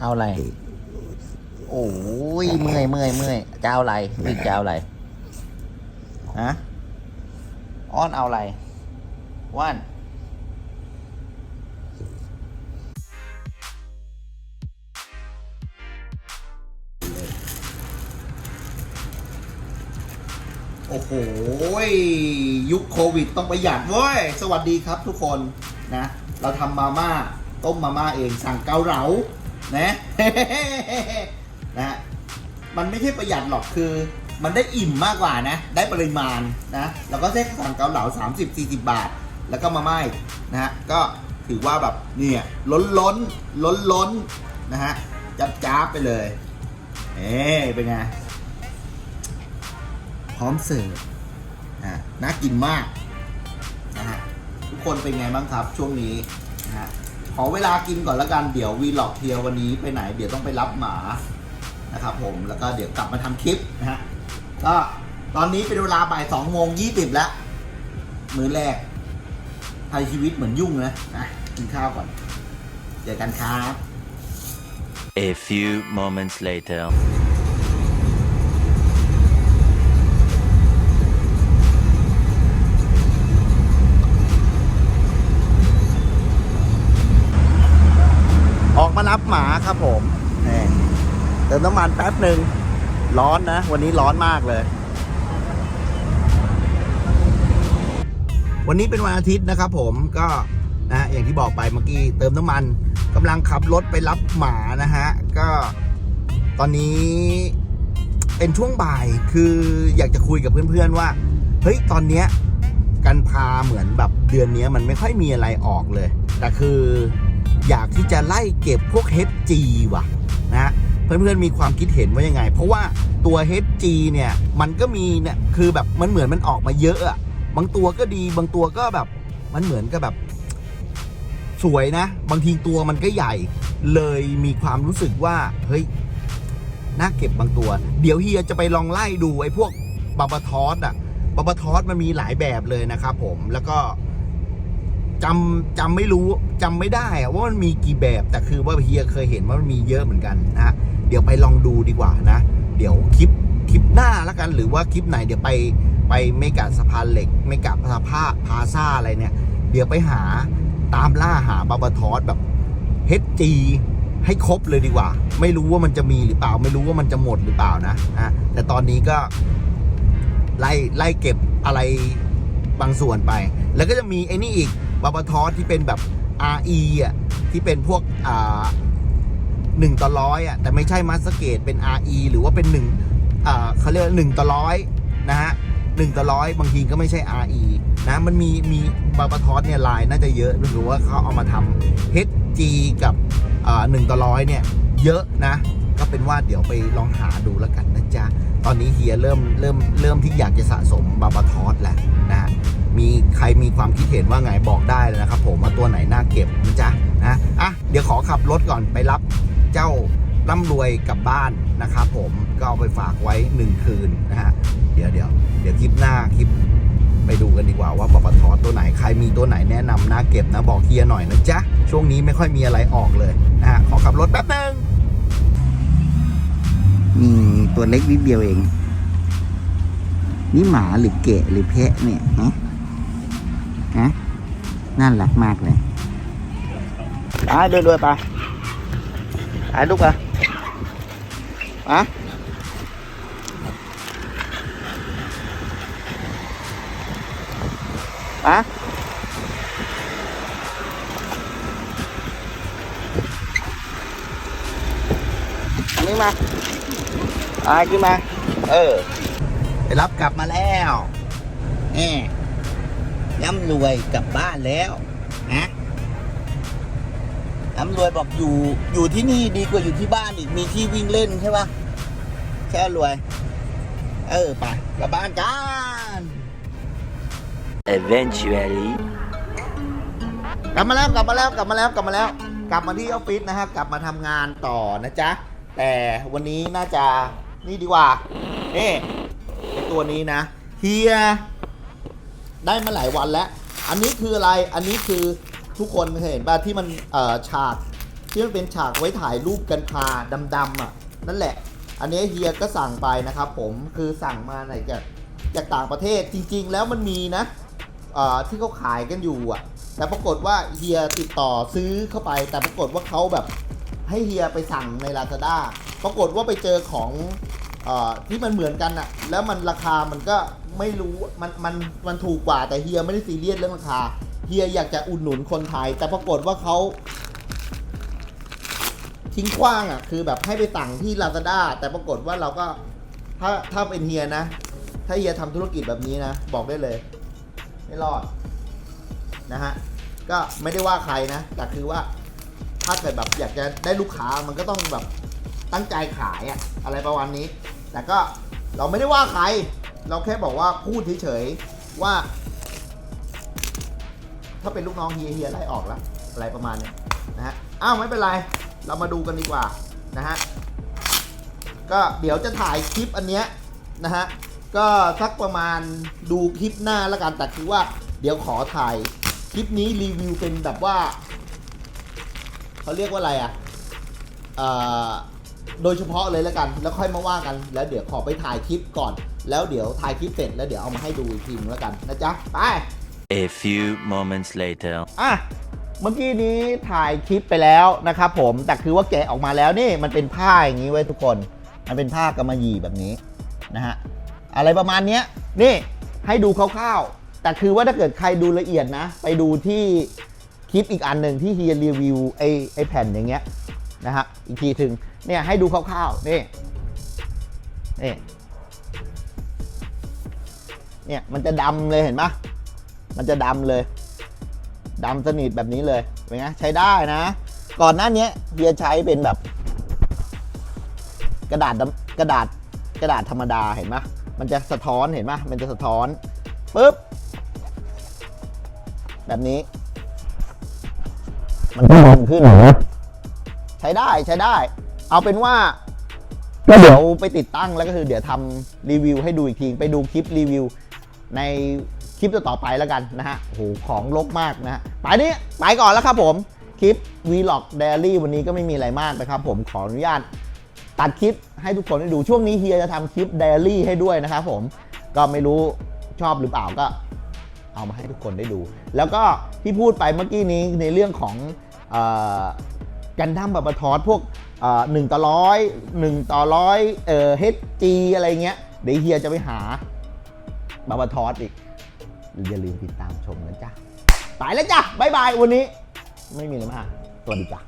เอาอะไร โอ้ยเมื่อยเมื่อยเมื่อยจะเอาอะไรบิ๊กจะเอาอะไรฮะอ้อนเอาอะไรว่านโอ้โห ยุคโควิดต้องประหยัดเว้ย สวัสดีครับทุกคนนะ เราทำมาม่า ต้มมาม่าเอง สั่งเกาเหลา นะนะมันไม่ใช่ประหยัดหรอกคือ มันได้อิ่มมากกว่านะ ได้ปริมาณนะแล้วก็แค่สั่งเกาเหลา 30 40 บาท แล้วก็มาม่านะฮะก็ถือว่าแบบเนี่ยล้นล้นล้นล้นนะฮะจับจ้าไปเลย เอ๊เป็นไง พร้อมเสิร์ฟอะน่ากินมากนะฮะทุกคนเป็นไงบ้างครับช่วงนี้นะฮะ ขอเวลากินก่อนละกันเดี๋ยววีล็อกเทียววันนี้ไปไหน เดี๋ยวต้องไปรับหมานะครับผมแล้วก็เดี๋ยวกลับมาทำคลิปนะฮะก็ตอนนี้เป็นเวลาบ่ายสองโมงยี่สิบแล้ว มื้อแรกไทยชีวิตเหมือนยุ่งนะนะกินข้าวก่อนเจอกันครับ A few moments later. นี่เติมน้ำมันแป๊บหนึ่งร้อนนะ วันนี้ร้อนมากเลย วันนี้เป็นวันอาทิตย์นะครับผมก็นะอย่างที่บอกไปเมื่อกี้เติมน้ำมันกำลังขับรถไปรับหมานะฮะ ก็ตอนนี้เป็นช่วงบ่ายคืออยากจะคุยกับเพื่อนๆว่าเฮ้ยตอนเนี้ยกันพาเหมือนแบบเดือนนี้มันไม่ค่อยมีอะไรออกเลย แต่คืออยากที่จะไล่เก็บพวก HG ว่ะ เพื่อนๆมีความคิดเห็นว่ายังไง เพราะว่าตัว HG เนี่ยมันก็มีเนี่ยคือแบบมันเหมือนมันออกมาเยอะอะบางตัวก็ดีบางตัวก็แบบมันเหมือนกับแบบ สวยนะ บางทีตัวมันก็ใหญ่เลยมีความรู้สึกว่า เฮ้ยน่าเก็บบางตัว เดี๋ยวเฮียจะไปลองไล่ดูไอ้พวกบาบาทอสอะบาบาทอสมันมีหลายแบบเลยนะครับผมแล้วก็ จำจำไม่รู้จำไม่ได้อะว่ามันมีกี่แบบ แต่คือว่าเฮียเคยเห็นว่ามันมีเยอะเหมือนกันนะเดี๋ยวไปลองดูดีกว่านะ เดี๋ยวคลิปคลิปหน้าล้วกัน หรือว่าคลิปไหนเดี๋ยวไปไปเมกาสะพานเหล็กเมกาสะพานพาซาอะไรเนี่ย เดี๋ยวไปหาตามล่าหาบาบาทอสแบบ HG ให้ครบเลยดีกว่า ไม่รู้ว่ามันจะมีหรือเปล่า ไม่รู้ว่ามันจะหมดหรือเปล่านะนะแต่ตอนนี้ก็ไล่ไล่เก็บอะไรบางส่วนไป แล้วก็จะมีไอ้นี่อีกบาบาทอสที่เป็นแบบ RE อะที่เป็นพวกอ่าหนึ่งต่อร้อยอะแต่ไม่ใช่มาสเกตเป็น RE หรือว่าเป็นหนึ่งอ่าเขาเรียกหนึ่งต่อร้อยนะฮะหนึ่งต่อร้อยบางทีก็ไม่ใช่ RE นะมันมีมีบาบาทอสเนี่ยลายน่าจะเยอะหรือว่าเขาเอามาทำ HG กับหนึ่งต่อร้อยเนี่ยเยอะนะ ก็เป็นว่าเดี๋ยวไปลองหาดูแล้วกันนะจ๊ะ ตอนนี้เฮียเริ่มเริ่มเริ่มที่อยากจะสะสมบาบาทอสแหละ มีใครมีความคิดเห็นว่าไงบอกได้เลยนะครับ ผมว่าตัวไหนน่าเก็บนะจ๊ะนะอะเดี๋ยวขอขับรถก่อนไปรับเจ้าร่ำรวยกลับบ้านนะครับผมก็เอาไปฝากไว้หนึ่งคืนนะฮะเดี๋ยวเดี๋ยวเดี๋ยวคลิปหน้าคลิปไปดูกันดีกว่าว่าบาบาทอสตัวไหนใครมีตัวไหนแนะนำน่าเก็บนะบอกเฮียหน่อยนะจ๊ะช่วงนี้ไม่ค่อยมีอะไรออกเลยนะฮะขอขับรถแป๊บนึงนี่ตัวเล็กนิดเดียวเอง นี่หมาหรือเกะหรือเพะเนี่ยฮะ ฮะน่ารักมากเลยไปเดินด้วยไปไปลูกอะอะอะนนี้มาอาขึ้นมา เออ ไปรับกลับมาแล้วแหมย้ำรวยกลับบ้านแล้วนะย้ำรวยบอกอยู่อยู่ที่นี่ดีกว่าอยู่ที่บ้านอีกมีที่วิ่งเล่นใช่ปะแค่รวย เออไปกลับบ้านกัน Eventually. กลับมาแล้วกลับมาแล้วกลับมาแล้วกลับมาแล้ว กลับมาที่ออฟฟิศนะครับกลับมาทำงานต่อนะจ๊ะ แต่วันนี้น่าจะนี่ดีกว่านี่เป็นตัวนี้นะเฮีย ได้มาหลายวันแล้ว อันนี้คืออะไร อันนี้คือทุกคนเคยเห็นป่ะที่มันเอ่อฉากที่มันเป็นฉากไว้ถ่ายรูปกันพาดำๆอะนั่นแหละ อันนี้เฮียก็สั่งไปนะครับผมคือสั่งมาไหนจากจากต่างประเทศจริง ๆ แล้วมันมีนะเอ่อที่เขาขายกันอยู่อะ แต่ปรากฏว่าเฮียติดต่อซื้อเข้าไป แต่ปรากฏว่าเขาแบบให้เฮียไปสั่งใน Lazada ปรากฏว่าไปเจอของ ที่มันเหมือนกันอะแล้วมันราคามันก็ไม่รู้มันมันมันถูกกว่าแต่เฮียไม่ได้ซีเรียสเรื่องราคาเฮียอยากจะอุดหนุนคนไทย แต่ปรากฏว่าเขาทิ้งขว้างอะคือแบบให้ไปสั่งที่ Lazada แต่ปรากฏว่าเราก็ถ้าถ้าเป็นเฮียนะ ถ้าเฮียทำธุรกิจแบบนี้นะ บอกได้เลย ไม่รอดนะฮะก็ไม่ได้ว่าใครนะแต่คือว่าถ้าเกิดแบบอยากจะได้ลูกค้ามันก็ต้องแบบตั้งใจขายอะอะไรประมาณนี้ แต่ก็เราไม่ได้ว่าใคร เราแค่บอกว่าพูดเฉยๆว่า ถ้าเป็นลูกน้องเฮียเฮียไล่ออกแล้วอะไรประมาณเนี้ยนะฮะอ้าวไม่เป็นไร เรามาดูกันดีกว่านะฮะก็เดี๋ยวจะถ่ายคลิปอันเนี้ยนะฮะก็สักประมาณดูคลิปหน้าแล้วกันแต่คือว่า เดี๋ยวขอถ่ายคลิปนี้รีวิวเป็นแบบว่าเขาเรียกว่าอะไรอะเอ่อ โดยเฉพาะเลยแล้วกัน แล้วค่อยมาว่ากัน แล้วเดี๋ยวขอไปถ่ายคลิปก่อน แล้วเดี๋ยวถ่ายคลิปเสร็จแล้วเดี๋ยวเอามาให้ดูอีกทีนึงแล้วกันนะจ๊ะ ไป A few moments later. อะ เมื่อกี้นี้ถ่ายคลิปไปแล้วนะครับผม แต่คือว่าแกะออกมาแล้วนี่มันเป็นผ้าอย่างนี้ไว้ยทุกคน มันเป็นผ้ากำมะหยี่แบบนี้นะฮะ อะไรประมาณเนี้ย นี่ให้ดูคร่าวๆ แต่คือว่าถ้าเกิดใครดูละเอียดนะ ไปดูที่คลิปอีกอันหนึ่งที่เฮียรีวิวไอ้ไอ้แผ่นอย่างเงี้ยนะฮะ อีกทีถึง เนี่ยให้ดูคร่าวๆนี่นี่เนี่ยมันจะดำเลยเห็นปะมันจะดำเลยดำสนิทแบบนี้เลยเป็นไงใช้ได้นะ ก่อนหน้านี้เฮียใช้เป็นแบบ กระดาษกระดาษกระดาษธรรมดาเห็นไหมมันจะสะท้อนเห็นไหมมันจะสะท้อนปุ๊บแบบนี้ มันก็มองขึ้นนะใช้ได้ใช้ได้ เอาเป็นว่าก็เดี๋ยวไปติดตั้งแล้วก็คือเดี๋ยวทำรีวิวให้ดูอีกทีไปดูคลิปรีวิว ในคลิปต่อๆไปแล้วกันนะฮะโอ้โหของลกมากนะฮะไปนี้ไปก่อนแล้วครับผมคลิป Vlog Daily วันนี้ก็ไม่มีอะไรมากนะครับผมขออนุญาตตัดคลิปให้ทุกคนได้ดูช่วงนี้เฮียจะทำคลิป Daily ให้ด้วยนะครับผมก็ไม่รู้ชอบหรือเปล่าก็เอามาให้ทุกคนได้ดู แล้วก็ที่พูดไปเมื่อกี้นี้ในเรื่องของเออกันดั้มบับทอสพวก หนึ่งต่อร้อยหนึ่งต่อร้อยเอ่อ HG อะไรเงี้ยเดี๋ยวเฮียจะไปหาบาบาทอสอีก อย่าลืมติดตามชมนะจ๊ะไปแล้วจ้ะบ๊ายบาย วันนี้ ไม่มีอะไรมากสวัสดีจ้ะ